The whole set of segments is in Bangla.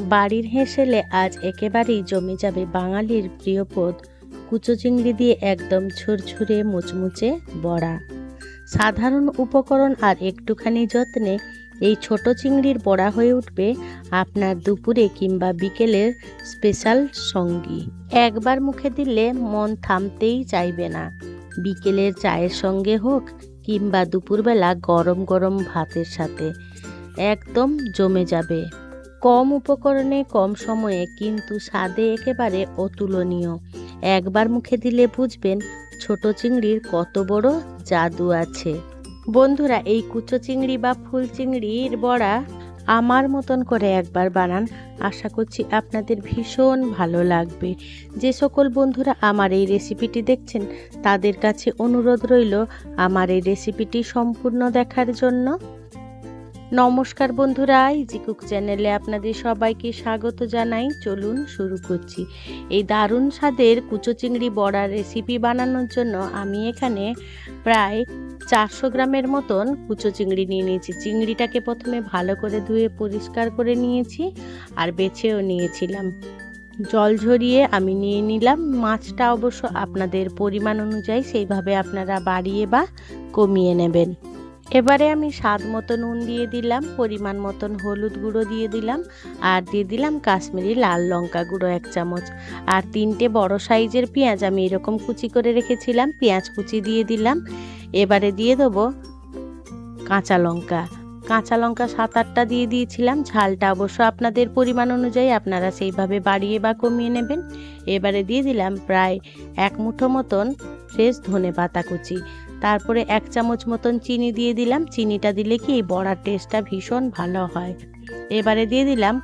বাড়ির হেসেলে আজ একেবারেই জমে যাবে বাঙালির প্রিয় পদ। কুচো চিংড়ি দিয়ে একদম ঝুরঝুরে মুচমুচে বড়া। সাধারণ উপকরণ আর একটুখানি যত্নে এই ছোট চিংড়ির বড়া হয়ে উঠবে আপনার দুপুরে কিংবা বিকেলের স্পেশাল সঙ্গী। একবার মুখে দিলে মন থামতেই চাইবে না। বিকেলের চায়ের সঙ্গে হোক কিংবা দুপুরবেলা গরম গরম ভাতের সাথে একদম জমে যাবে। কম উপকরণে কম সময়ে, কিন্তু স্বাদে একেবারে অতুলনীয়। একবার মুখে দিলে বুঝবেন ছোট চিংড়ির কত বড় জাদু আছে। বন্ধুরা, এই কুচো চিংড়ি বা ফুল চিংড়ির বড়া আমার মতন করে একবার বানান। আশা করছি আপনাদের ভীষণ ভালো লাগবে। যে সকল বন্ধুরা আমার এই রেসিপিটি দেখছেন, তাদের কাছে অনুরোধ রইল আমার এই রেসিপিটি সম্পূর্ণ দেখার জন্য। নমস্কার বন্ধুরা ইজি কুক চ্যানেলে আপনাদের সবাইকে স্বাগত জানাই। চলুন শুরু করছি। এই দারুণ স্বাদের কুচো চিংড়ি বড়ার রেসিপি বানানোর জন্য আমি এখানে প্রায় চারশো গ্রামের মতন কুচো চিংড়ি নিয়ে নিয়েছি। চিংড়িটাকে প্রথমে ভালো করে ধুয়ে পরিষ্কার করে নিয়েছি আর বেছেও নিয়েছিলাম। জল ঝরিয়ে আমি নিয়ে নিলাম। মাছটা অবশ্য আপনাদের পরিমাণ অনুযায়ী সেইভাবে আপনারা বাড়িয়ে বা কমিয়ে নেবেন। এবারে আমি স্বাদ মতো নুন দিয়ে দিলাম, পরিমাণ মতন হলুদ গুঁড়ো দিয়ে দিলাম, আর দিয়ে দিলাম কাশ্মীরি লাল লঙ্কা গুঁড়ো এক চামচ। আর তিনটে বড় সাইজের পেঁয়াজ আমি এরকম কুচি করে রেখেছিলাম, পেঁয়াজ কুচি দিয়ে দিলাম। এবারে দিয়ে দেবো কাঁচা লঙ্কা। কাঁচা লঙ্কা সাত আটটা দিয়ে দিয়েছিলাম, ঝালটা অবশ্য আপনাদের পরিমাণ অনুযায়ী আপনারা সেইভাবে বাড়িয়ে বা কমিয়ে নেবেন। এবারে দিয়ে দিলাম প্রায় এক মুঠো মতন ফ্রেশ ধনে পাতা কুচি। তারপরে এক চামচ মতন চিনি দিয়ে দিলাম। চিনিটা দিলে কি এই বড়ার টেস্টটা ভীষণ ভালো হয়। এবারে দিয়ে দিলাম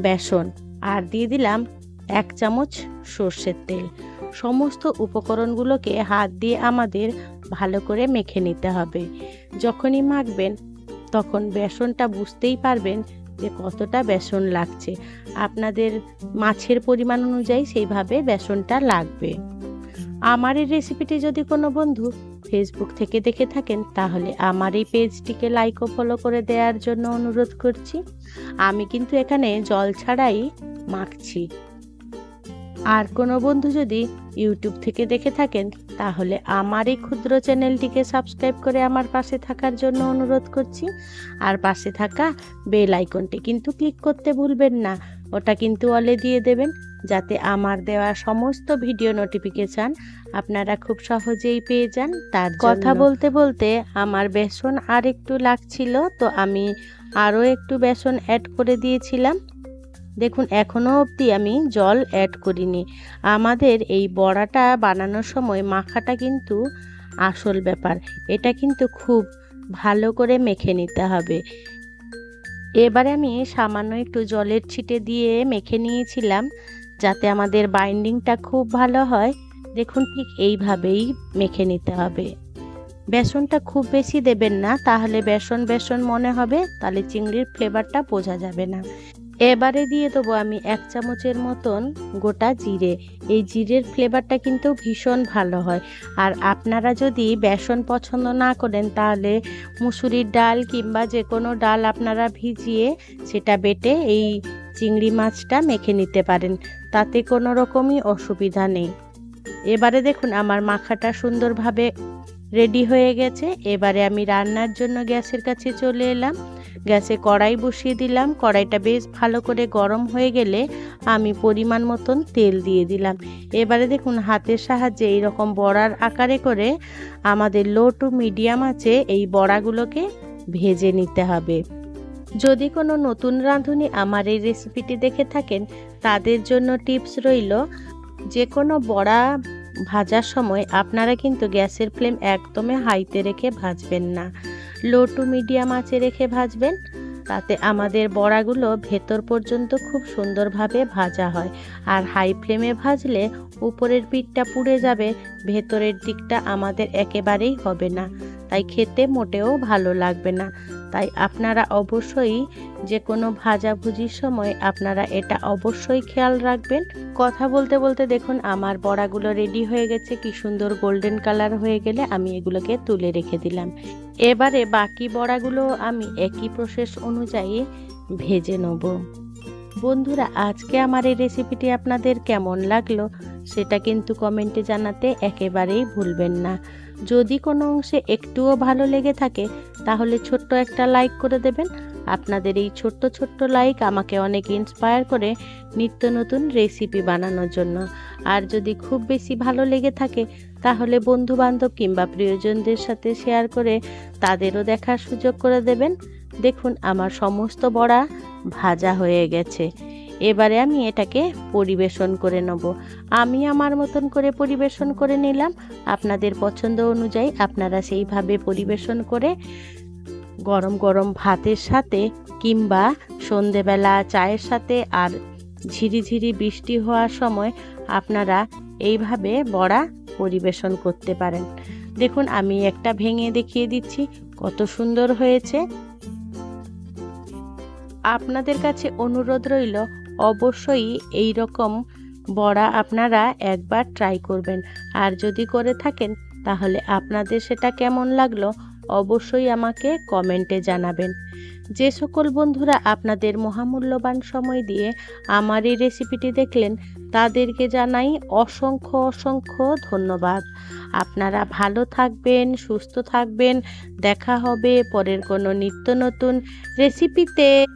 বেসন আর দিয়ে দিলাম এক চামচ সর্ষের তেল। সমস্ত উপকরণগুলোকে হাত দিয়ে আমাদের ভালো করে মেখে নিতে হবে। যখনই মাখবেন তখন বেসনটা বুঝতেই পারবেন যে কতটা বেসন লাগছে। আপনাদের মাছের পরিমাণ অনুযায়ী সেইভাবে বেসনটা লাগবে। আমার এই রেসিপিটি যদি কোনো বন্ধু ফেসবুক থেকে দেখে থাকেন, তাহলে আমার এই পেজটিকে লাইক ও ফলো করে দেওয়ার জন্য অনুরোধ করছি। আমি কিন্তু এখানে জল ছাড়াই মাখছি। আর কোনো বন্ধু যদি ইউটিউব থেকে দেখে থাকেন, তাহলে আমার এই ক্ষুদ্র চ্যানেলটিকে সাবস্ক্রাইব করে আমার পাশে থাকার জন্য অনুরোধ করছি। আর পাশে থাকা বেল আইকনটি কিন্তু ক্লিক করতে ভুলবেন না, ওটা কিন্তু অলে দিয়ে দেবেন। যাতে আমার দেওয়া সমস্ত ভিডিও নোটিফিকেশান আপনারা খুব সহজেই পেয়ে যান। তার কথা বলতে বলতে আমার বেসন আর একটু লাগছিল তো আমি আরও একটু বেসন অ্যাড করে দিয়েছিলাম। দেখুন এখনও অবধি আমি জল অ্যাড করিনি। আমাদের এই বড়াটা বানানোর সময় মাখাটা কিন্তু আসল ব্যাপার। এটা কিন্তু খুব ভালো করে মেখে নিতে হবে। এবারে আমি সামান্য একটু জলের ছিটে দিয়ে মেখে নিয়েছিলাম। যাতে আমাদের বাইন্ডিংটা খুব ভালো হয়। দেখুন, ঠিক এইভাবেই মেখে নিতে হবে। বেসনটা খুব বেশি দেবেন না, তাহলে বেসন বেসন মনে হবে, তাহলে চিংড়ির ফ্লেভারটা বোঝা যাবে না। এবারে দিয়ে দেবো আমি এক চামচের মতন গোটা জিরে। এই জিরের ফ্লেভারটা কিন্তু ভীষণ ভালো হয়। আর আপনারা যদি বেসন পছন্দ না করেন, তাহলে মুসুরির ডাল কিংবা যে কোনো ডাল আপনারা ভিজিয়ে সেটা বেটে এই চিংড়ি মাছটা মেখে নিতে পারেন। তাতে কোনো রকমই অসুবিধা নেই। এবারে দেখুন আমার মাখাটা সুন্দরভাবে রেডি হয়ে গেছে। এবারে আমি রান্নার জন্য গ্যাসের কাছে চলে এলাম। গ্যাসে কড়াই বসিয়ে দিলাম। কড়াইটা বেশ ভালো করে গরম হয়ে গেলে আমি পরিমাণ মতন তেল দিয়ে দিলাম। এবারে দেখুন হাতের সাহায্যে এইরকম বড়ার আকারে করে আমাদের লো টু মিডিয়াম আছে এই বড়াগুলোকে ভেজে নিতে হবে। যদি কোনো নতুন রাঁধুনি আমার এই রেসিপিটি দেখে থাকেন, তাদের জন্য টিপস রইল যে কোনো বড়া ভাজার সময় আপনারা কিন্তু গ্যাসের ফ্লেম একদমই হাইতে রেখে ভাজবেন না। লো টু মিডিয়াম আঁচে রেখে ভাজবেন, তাতে আমাদের বড়াগুলো ভেতর পর্যন্ত খুব সুন্দরভাবে ভাজা হয়। আর হাই ফ্লেমে ভাজলে উপরের পিঠটা পুড়ে যাবে, ভেতরের দিকটা আমাদের একেবারেই হবে না, তাই খেতে মোটেও ভালো লাগবে না। তাই আপনারা অবশ্যই যে কোনো ভাজাভুজির সময় আপনারা এটা অবশ্যই খেয়াল রাখবেন। কথা বলতে বলতে দেখুন, আমার বড়াগুলো রেডি হয়ে গেছে, কি সুন্দর গোল্ডেন কালার হয়ে গেলে আমি এগুলোকে তুলে রেখে দিলাম। এবারে বাকি বড়াগুলো আমি একই প্রসেস অনুযায়ী ভেজে নেব। বন্ধুরা, আজকে আমার এই রেসিপিটি আপনাদের কেমন লাগল সেটা কিন্তু কমেন্টে জানাতে একেবারেই ভুলবেন না। যদি কোনো অংশে একটুও ভালো লেগে থাকে তাহলে ছোট্ট একটা লাইক করে দেবেন। আপনাদের এই ছোট্ট ছোট্ট লাইক আমাকে অনেক ইন্সপায়ার করে নিত্য নতুন রেসিপি বানানোর জন্য। আর যদি খুব বেশি ভালো লেগে থাকে, তাহলে বন্ধু বান্ধব কিংবা প্রিয়জনদের সাথে শেয়ার করে তাদেরও দেখার সুযোগ করে দেবেন। দেখুন, আমার সমস্ত বড়া ভাজা হয়ে গেছে। এবারে আমি এটাকে পরিবেশন করে নেব। আমি আমার মতন করে পরিবেশন করে নিলাম। আপনাদের পছন্দ অনুযায়ী আপনারা সেইভাবে পরিবেশন করে গরম গরম ভাতের সাথে কিংবা সন্ধেবেলা চায়ের সাথে আর ঝিরিঝিরি বৃষ্টি হওয়ার সময় আপনারা এইভাবে বড়া পরিবেশন করতে পারেন। দেখুন, আমি একটা ভেঙে দেখিয়ে দিচ্ছি। কত সুন্দর হয়েছে। আপনাদের কাছে অনুরোধ রইল অবশ্যই এই রকম বড়া আপনারা একবার ট্রাই করবেন। আর যদি করে থাকেন, তাহলে আপনাদের সেটা কেমন লাগল অবশ্যই আমাকে কমেন্টে জানাবেন। যে সকল বন্ধুরা আপনাদের মহামূল্যবান সময় দিয়ে আমার এই রেসিপিটি দেখলেন, তাদেরকে জানাই অসংখ্য অসংখ্য ধন্যবাদ। আপনারা ভালো থাকবেন, সুস্থ থাকবেন। দেখা হবে পরের কোনো নিত্য নতুন রেসিপিতে